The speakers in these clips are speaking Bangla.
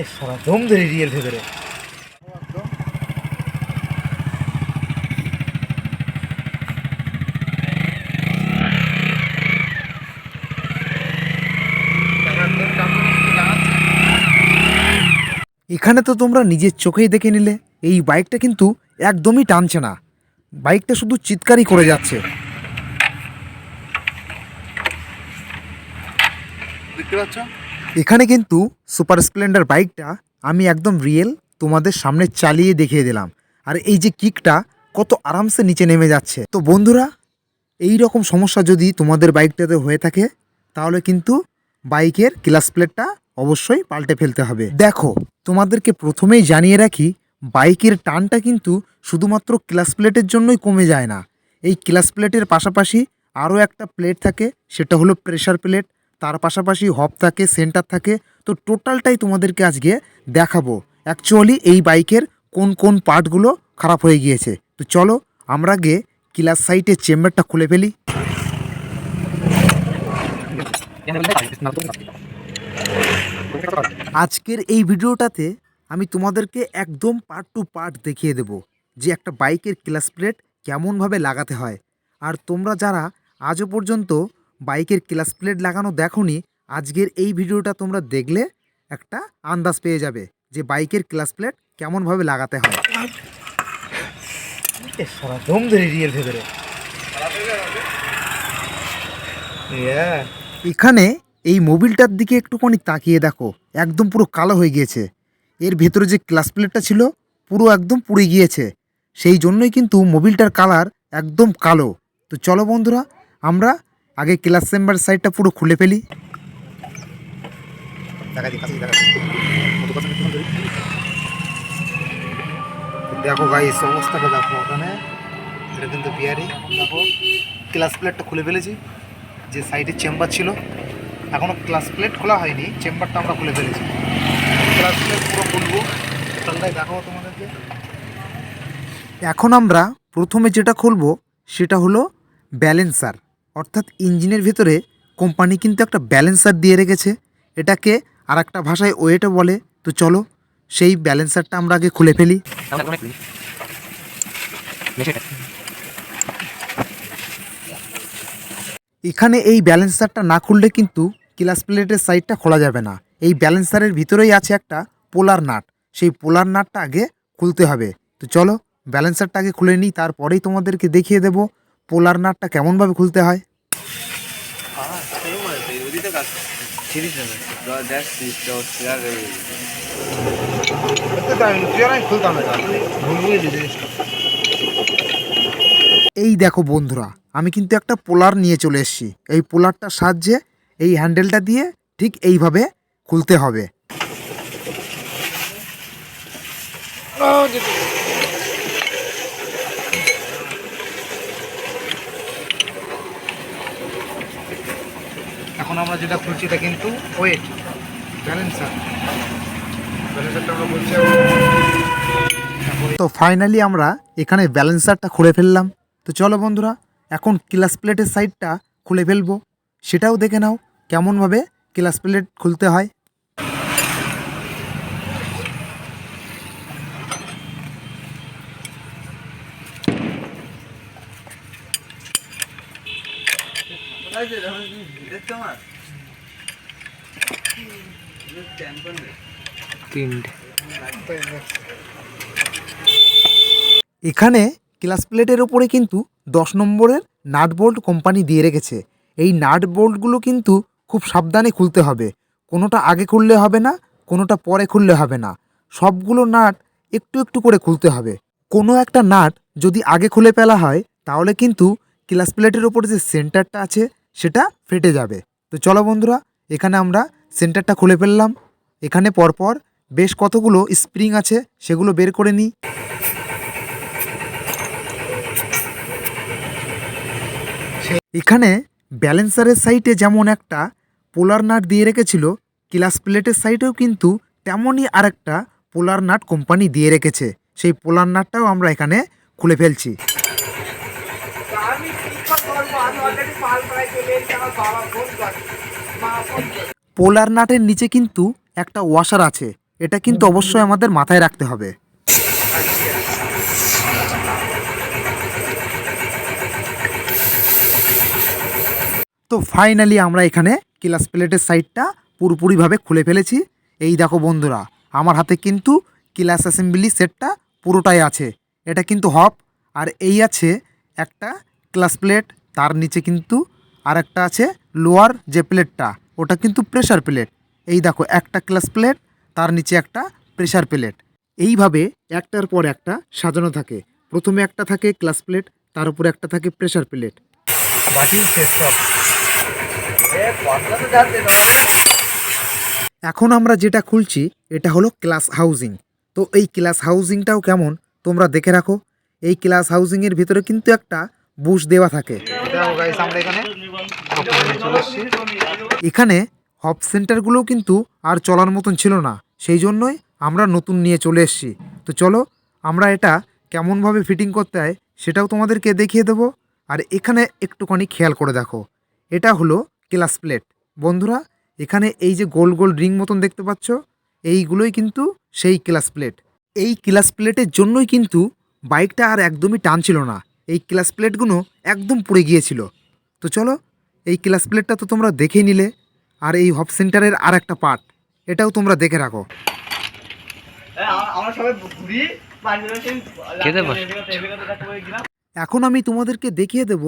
এ সারা দম ধরে রিয়েল ভেতরে। এখানে তো তোমরা নিজের চোখেই দেখে নিলে এই বাইকটা কিন্তু একদমই টানছে না। বাইকটা শুধু চিৎকারই করে যাচ্ছে। দেখতে পাচ্ছ? এখানে কিন্তু সুপার স্প্লেন্ডার বাইকটা আমি একদম রিয়েল তোমাদের সামনে চালিয়ে দেখিয়ে দিলাম। আর এই যে কিকটা কত আরামসে নিচে নেমে যাচ্ছে। তো বন্ধুরা, এই রকম সমস্যা যদি তোমাদের বাইকটাতে হয়ে থাকে, তাহলে কিন্তু বাইকের ক্লাস প্লেটটা অবশ্যই পাল্টে ফেলতে হবে। দেখো, তোমাদেরকে প্রথমেই জানিয়ে রাখি, বাইকের টানটা কিন্তু শুধুমাত্র ক্লাস প্লেটের জন্যই কমে যায় না। এই ক্লাস প্লেটের পাশাপাশি আরও একটা প্লেট থাকে, সেটা হলো প্রেশার প্লেট তার পাশাপাশি হব থাকে সেন্টার থাকে। তো টোটালটাই তোমাদেরকে আজকে দেখাবো। অ্যাকচুয়ালি এই বাইকের কোন কোন পার্টগুলো খারাপ হয়ে গিয়েছে। তো চলো, আমরা গিয়ে ক্লাস সাইটের চেম্বারটা খুলে ফেলি। আজকের এই ভিডিওটাতে আমি তোমাদেরকে একদম পার্ট টু পার্ট দেখিয়ে দেব যে একটা বাইকের ক্লাস প্লেট কেমনভাবে লাগাতে হয়। আর তোমরা যারা আজও পর্যন্ত বাইকের ক্লাস প্লেট লাগানো দেখোনি আজকের এই ভিডিওটা তোমরা দেখলে একটা আন্দাজ পেয়ে যাবে যে বাইকের ক্লাস প্লেট কেমনভাবে লাগাতে হয়। সারা দম ধরে রিয়েল ভেতরে। এখানে এই মোবিলটার দিকে একটুখানি তাকিয়ে দেখো একদম পুরো কালো হয়ে গিয়েছে। এর ভেতরে যে ক্লাস প্লেটটা ছিল পুরো একদম পুড়ে গিয়েছে। সেই জন্যই কিন্তু মোবিলটার কালার একদম কালো। তো চলো বন্ধুরা আমরা আগে ক্লাস চেম্বার সাইডটা পুরো খুলে ফেলি। দেখা গাইস অবস্থাটা দেখো ওখানে এটা কিন্তু বিয়ারি দেখো ক্লাস প্লেটটা খুলে ফেলেছি। যে সাইডে চেম্বার ছিল এখনও ক্লাস প্লেট খোলা হয়নি। চেম্বারটা আমরা খুলে ফেলেছি। ক্লাস প্লেট পুরো খুলবো। টোটালটাই দেখাবো তোমাদেরকে। এখন আমরা প্রথমে যেটা খুলবো সেটা হলো ব্যালেন্সার অর্থাৎ ইঞ্জিনের ভেতরে কোম্পানি কিন্তু একটা ব্যালেন্সার দিয়ে রেখেছে। এটাকে আর একটা ভাষায় ওয়েটে বলে। তো চলো, সেই ব্যালেন্সারটা আমরা আগে খুলে ফেলি। এখানে এই ব্যালেন্সারটা না খুললে কিন্তু ক্লাস প্লেটের সাইডটা খোলা যাবে না। এই ব্যালেন্সারের ভিতরেই আছে একটা পোলার নাট। সেই পোলার নাটটা আগে খুলতে হবে। তো চলো, ব্যালেন্সারটা আগে খুলে নিই, তারপরেই তোমাদেরকে দেখিয়ে দেব পোলার নাটটা কেমনভাবে খুলতে হয়? এই দেখো বন্ধুরা, আমি কিন্তু একটা পোলার নিয়ে চলে এসেছি। এই পোলারটার সাহায্যে এই হ্যান্ডেলটা দিয়ে ঠিক এইভাবে খুলতে হবে। এখন আমরা যেটা খুলছি এটা কিন্তু ওয়েট। ব্যালেন্সার তো ফাইনালি আমরা এখানে ব্যালেন্সারটা খুলে ফেললাম। তো চলো বন্ধুরা, এখন ক্লাস প্লেটের সাইডটা খুলে ফেলব। সেটাও দেখে নাও কেমনভাবে ক্লাস প্লেট খুলতে হয়। এখানে ক্লাস প্লেটের ওপরে কিন্তু দশ নম্বরের নাট বোল্ট কোম্পানি দিয়ে রেখেছে। এই নাট বোল্টগুলো কিন্তু খুব সাবধানে খুলতে হবে। কোনোটা আগে খুললে হবে না, কোনোটা পরে খুললে হবে না। সবগুলো নাট একটু একটু করে খুলতে হবে। কোনো একটা নাট যদি আগে খুলে ফেলা হয়, তাহলে কিন্তু ক্লাস প্লেটের ওপরে যে সেন্টারটা আছে সেটা ফেটে যাবে। তো চলো বন্ধুরা, এখানে আমরা সেন্টারটা খুলে ফেললাম। এখানে পরপর বেশ কতগুলো স্প্রিং আছে, সেগুলো বের করে নিই। এখানে ব্যালেন্সারের সাইটে যেমন একটা পোলার নাট দিয়ে রেখেছিল, ক্লাস প্লেটের সাইটেও কিন্তু তেমনই আরেকটা পোলার নাট কোম্পানি দিয়ে রেখেছে। সেই পোলার নাটটাও আমরা এখানে খুলে ফেলছি। পোলার নাটের নিচে কিন্তু একটা ওয়াশার আছে। এটা কিন্তু অবশ্যই আমাদের মাথায় রাখতে হবে। তো ফাইনালি আমরা এখানে ক্লাস প্লেটের সাইডটা পুরোপুরিভাবে খুলে ফেলেছি। এই দেখো বন্ধুরা, আমার হাতে কিন্তু ক্লাস অ্যাসেম্বলি সেটটা পুরোটাই আছে। এটা কিন্তু হপ আর এই আছে একটা ক্লাস প্লেট তার নিচে কিন্তু আর একটা আছে লোয়ার যে প্লেটটা ওটা কিন্তু প্রেশার প্লেট এই দেখো একটা ক্লাস প্লেট তার নিচে একটা প্রেশার প্লেট এইভাবে একটার পর একটা সাজানো থাকে। প্রথমে একটা থাকে ক্লাস প্লেট তার উপরে একটা থাকে প্রেশার প্লেট এখন আমরা যেটা খুলছি এটা হলো ক্লাস হাউজিং তো এই ক্লাস হাউজিংটাও কেমন? তোমরা দেখে রাখো। এই ক্লাস হাউজিংয়ের ভিতরে কিন্তু একটা বুশ দেওয়া থাকে। এখানে হব সেন্টারগুলো কিন্তু আর চলার মতন ছিল না। সেই জন্যই আমরা নতুন নিয়ে চলে এসেছি। তো চলো আমরা এটা কেমনভাবে ফিটিং করতে হয় সেটাও তোমাদেরকে দেখিয়ে দেবো। আর এখানে একটুখানি খেয়াল করে দেখো। এটা হলো ক্লাস প্লেট বন্ধুরা এখানে এই যে গোল গোল রিং মতন দেখতে পাচ্ছ এইগুলোই কিন্তু সেই ক্লাস প্লেট এই ক্লাস প্লেটের জন্যই কিন্তু বাইকটা আর একদমই টান ছিল না। এই ক্লাস প্লেটগুলো একদম পুড়ে গিয়েছিল। তো চলো এই ক্লাস প্লেটটা তো তোমরা দেখেই নিলে আর এই হব সেন্টারের আর একটা পার্ট এটাও তোমরা দেখে রাখো। এখন আমি তোমাদেরকে দেখিয়ে দেব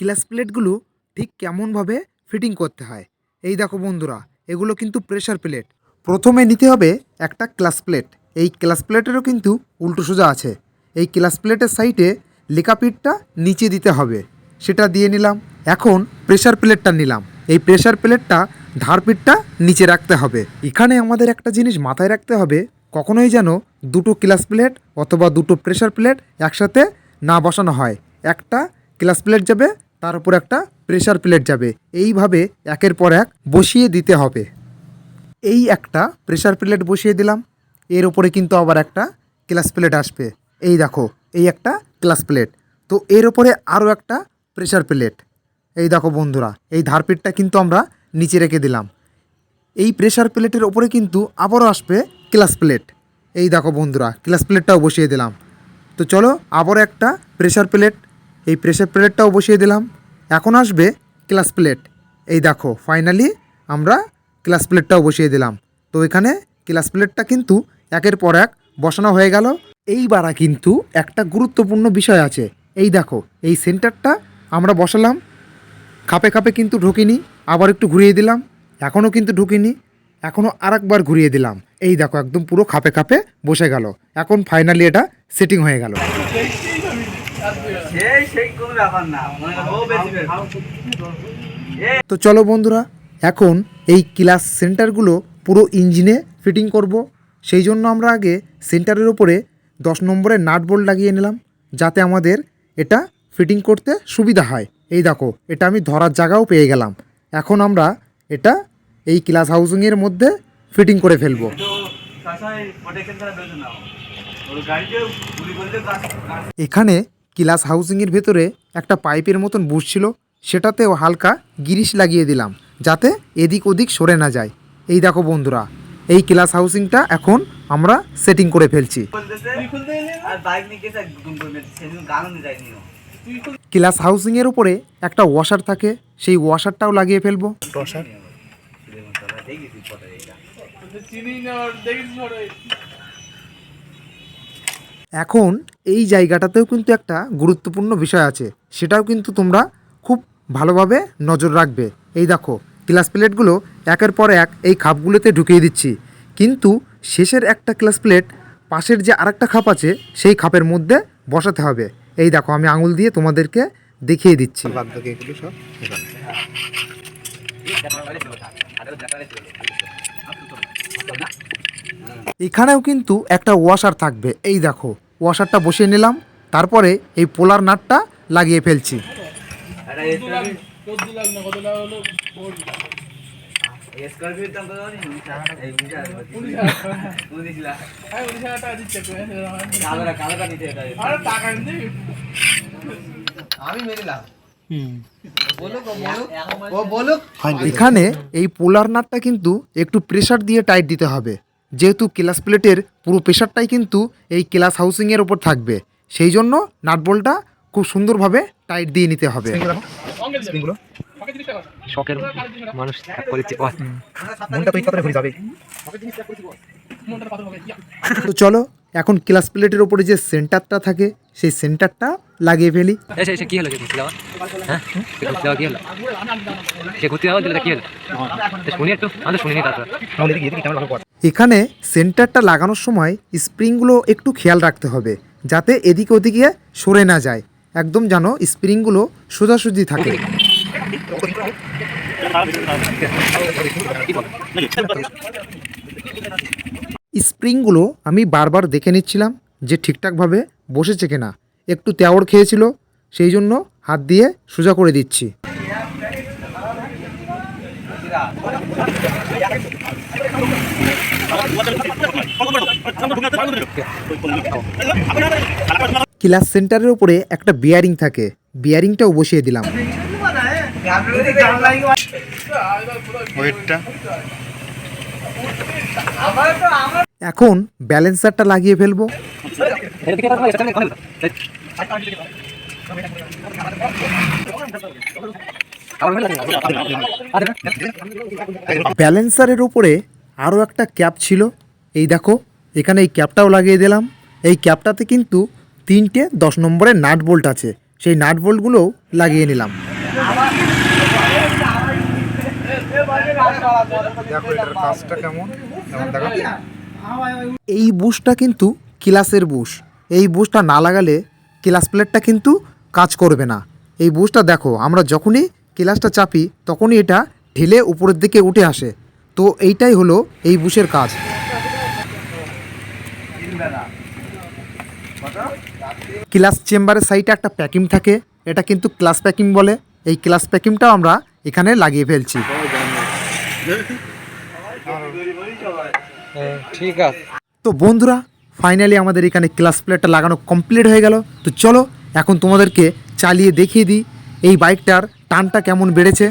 ক্লাস প্লেটগুলো ঠিক কেমনভাবে ফিটিং করতে হয়। এই দেখো বন্ধুরা এগুলো কিন্তু প্রেশার প্লেট প্রথমে নিতে হবে একটা ক্লাস প্লেট এই ক্লাস প্লেটেরও কিন্তু উল্টো সোজা আছে। এই ক্লাস প্লেটের সাইডে লেকাপিটটা নিচে দিতে হবে। সেটা দিয়ে নিলাম। এখন প্রেশার প্লেটটা নিলাম। এই প্রেশার প্লেটটা ধারপিটটা নিচে রাখতে হবে। এখানে আমাদের একটা জিনিস মাথায় রাখতে হবে, কখনোই যেন দুটো ক্লাস প্লেট অথবা দুটো প্রেশার প্লেট একসাথে না বসানো হয়। একটা ক্লাস প্লেট যাবে, তার উপর একটা প্রেশার প্লেট যাবে। এইভাবে একের পর এক বসিয়ে দিতে হবে। এই একটা প্রেশার প্লেট বসিয়ে দিলাম। এর উপরে কিন্তু আবার একটা ক্লাস প্লেট আসবে। এই দেখো, এই একটা ক্লাস প্লেট তো এর উপরে আরও একটা প্রেশার প্লেট এই দেখো বন্ধুরা, এই ধারপিটটা কিন্তু আমরা নিচে রেখে দিলাম। এই প্রেশার প্লেটের ওপরে কিন্তু আবারও আসবে ক্লাস প্লেট এই দেখো বন্ধুরা ক্লাস প্লেটটাও বসিয়ে দিলাম। তো চলো আবারও একটা প্রেশার প্লেট এই প্রেশার প্লেটটাও বসিয়ে দিলাম। এখন আসবে ক্লাস প্লেট এই দেখো ফাইনালি আমরা ক্লাস প্লেটটাও বসিয়ে দিলাম। তো এখানে ক্লাস প্লেটটা কিন্তু একের পর এক বসানো হয়ে গেল। এইবারা কিন্তু একটা গুরুত্বপূর্ণ বিষয় আছে। এই দেখো, এই সেন্টারটা আমরা বসালাম। খাপে খাপে কিন্তু ঢুকিনি, আবার একটু ঘুরিয়ে দিলাম। এখনও কিন্তু ঢুকিনি এখনও আরেকবার ঘুরিয়ে দিলাম। এই দেখো, একদম পুরো খাপে খাপে বসে গেল। এখন ফাইনালি এটা সেটিং হয়ে গেল। তো চলো বন্ধুরা, এখন এই ক্লাস সেন্টারগুলো পুরো ইঞ্জিনে ফিটিং করব। সেই জন্য আমরা আগে সেন্টারের উপরে দশ নম্বরের নাট বোল্ট লাগিয়ে নিলাম, যাতে আমাদের এটা ফিটিং করতে সুবিধা হয়। এই দেখো, এটা আমি ধরার জায়গাও পেয়ে গেলাম। এখন আমরা এটা এই ক্লাস হাউজিংয়ের মধ্যে ফিটিং করে ফেলব। এখানে ক্লাস হাউজিংয়ের ভেতরে একটা পাইপের মতন বুঝছিল সেটাতেও হালকা গিরিশ লাগিয়ে দিলাম, যাতে এদিক ওদিক সরে না যায়। এই দেখো বন্ধুরা, এই ক্লাস হাউসিংটা এখন আমরা সেটিং করে ফেলছি। ক্লাস হাউজিংয়ের উপরে একটা ওয়াশার থাকে সেই ওয়াশারটাও লাগিয়ে ফেলব। এখন এই জায়গাটাতেও কিন্তু একটা গুরুত্বপূর্ণ বিষয় আছে। সেটাও কিন্তু তোমরা খুব ভালোভাবে নজর রাখবে। এই দেখো ক্লাস প্লেটগুলো একের পর এক এই খাপগুলোতে ঢুকিয়ে দিচ্ছি। কিন্তু শেষের একটা ক্লাস প্লেট পাশের যে আরেকটা খাপ আছে সেই খাপের মধ্যে বসাতে হবে। এই দেখো আমি আঙুল দিয়ে তোমাদেরকে দেখিয়ে দিচ্ছি। এখানেও কিন্তু একটা ওয়াশার থাকবে। এই দেখো ওয়াশারটা বসিয়ে নিলাম তারপরে এই পোলার নাটটা লাগিয়ে ফেলছি। এখানে এই পোলার নাটটা কিন্তু একটু প্রেশার দিয়ে টাইট দিতে হবে। যেহেতু ক্লাস প্লেটের পুরো প্রেশারটাই কিন্তু এই ক্লাস হাউসিংয়ের ওপর থাকবে। সেই জন্য নাট বলটা খুব সুন্দরভাবে টাইট দিয়ে নিতে হবে। শখের মানুষ ত্যাগ করেছে। ও, তো চলো এখন ক্লাস প্লেটের ওপরে যে সেন্টারটা থাকে সেই সেন্টারটা লাগিয়ে ফেলি। কি হলো? হ্যাঁ? কি হলো? সে ঘুরতে যাওয়া? কি হলো? শুনি একটু। আমি শুনিনি তারপর। এখানে সেন্টারটা লাগানোর সময় স্প্রিংগুলো একটু খেয়াল রাখতে হবে যাতে এদিকে ওদিকে সরে না যায়। একদম যেন স্প্রিংগুলো সোজাসুজি থাকে। স্প্রিংগুলো আমি বারবার দেখে নিচ্ছিলাম যে ঠিকঠাকভাবে বসেছে কিনা। একটু তেওড় খেয়েছিল, সেই জন্য হাত দিয়ে সোজা করে দিচ্ছি। ক্লাস সেন্টারের উপরে একটা বিয়ারিং থাকে। বিয়ারিংটাও বসিয়ে দিলাম। এখন ব্যালেন্সারটা লাগিয়ে ফেলব। ব্যালেন্সারের উপরে আরও একটা ক্যাপ ছিল। এই দেখো, এখানে এই ক্যাপটাও লাগিয়ে দিলাম। এই ক্যাপটাতে কিন্তু তিনটে দশ নম্বরের নাট বোল্ট আছে। সেই নাট বোল্টগুলোও লাগিয়ে নিলাম। এই বুশটা কিন্তু ক্লাসের বুশ। এই বুশটা না লাগালে ক্লাস প্লেটটা কিন্তু কাজ করবে না। এই বুশটা দেখো, আমরা যখনই ক্লাসটা চাপি, তখনই এটা ঢেলে উপরের দিকে উঠে আসে। তো এইটাই হলো এই বুশের কাজ। ক্লাস চেম্বারের সাইডে একটা প্যাকিং থাকে। এটা কিন্তু ক্লাস প্যাকিং বলে। এই ক্লাস প্যাকিংটাও আমরা এখানে লাগিয়ে ফেলছি। ঠিক আছে। তো বন্ধুরা ফাইনালি আমাদের এখানে ক্লাস প্লেটটা লাগানো কমপ্লিট হয়ে গেল। তো চলো, এখন তোমাদেরকে চালিয়ে দেখিয়ে দিই এই বাইকটার টানটা কেমন বেড়েছে।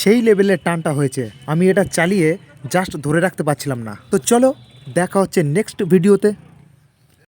সেই লেভেলের টানটা হয়েছে। আমি এটা চালিয়ে জাস্ট ধরে রাখতে পারছিলাম না। তো চলো, দেখা হচ্ছে নেক্সট ভিডিওতে